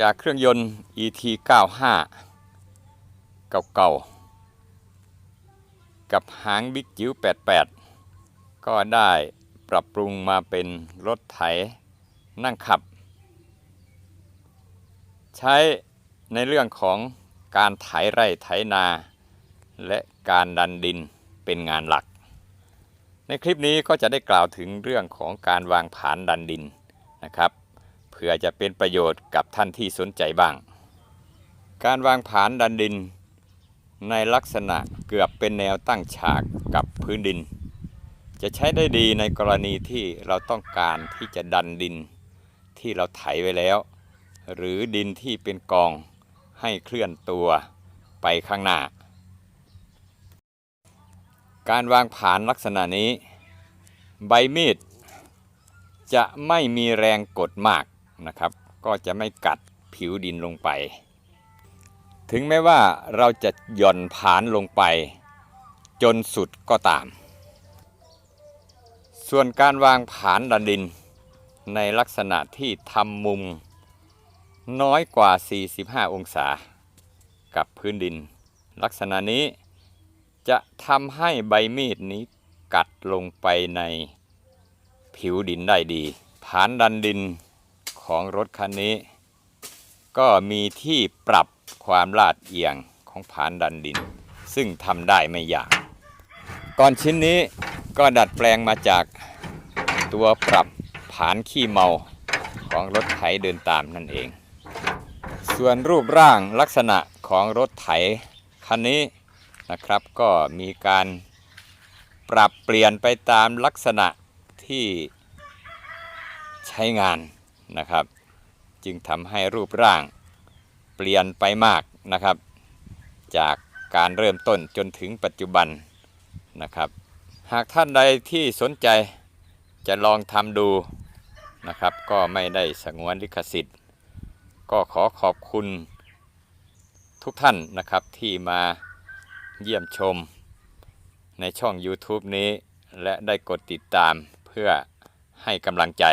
จากเครื่องยนต์ ET 95 เก่าๆ กับหางบิ๊กจิ๋ว88 ก็ได้ปรับปรุงมาเป็นรถไถนั่งขับ ใช้ในเรื่องของการไถไร่ไถนา และการดันดินเป็นงานหลัก ในคลิปนี้ก็จะได้กล่าวถึงเรื่องของการวางผานดันดินนะครับ เพื่อจะเป็นประโยชน์กับท่านที่สนใจบ้าง การวางผานดันดิน ในลักษณะเกือบเป็นแนวตั้งฉากกับพื้นดิน จะใช้ได้ดีในกรณีที่เราต้องการที่จะดันดินที่เราไถไว้แล้ว หรือดินที่เป็นกองให้เคลื่อนตัวไปข้างหน้า การวางผานลักษณะนี้ ใบมีดจะไม่มีแรงกดมาก นะครับ ก็จะไม่กัดผิวดินลงไป ถึงแม้ว่าเราจะหย่อนผานลงไป จนสุดก็ตาม ส่วนการวางผานดันดิน ในลักษณะที่ทำมุม น้อยกว่า 45 องศา กับพื้นดิน ลักษณะนี้จะทำให้ใบมีดนี้กัดลงไปในผิวดินได้ดี ผานดันดิน ของรถคันนี้ ก็มีที่ปรับความลาดเอียงของผานดันดิน ซึ่งทำได้ไม่ยากก่อนชิ้นนี้ก็ดัดแปลงมาจากตัวปรับผานขี้เมาของรถไถเดินตามนั่นเอง ส่วนรูปร่างลักษณะของรถไถคันนี้นะครับก็มีการปรับเปลี่ยนไปตามลักษณะที่ใช้งาน นะครับ จึงทำให้รูปร่างเปลี่ยนไปมากนะครับ จากการเริ่มต้นจนถึงปัจจุบันนะครับ หากท่านใดที่สนใจจะลองทำดูนะครับ ก็ไม่ได้สงวนลิขสิทธิ์ ก็ขอขอบคุณทุกท่านนะครับที่มาเยี่ยมชมในช่อง YouTube นี้ และได้กดติดตามเพื่อให้กำลังใจ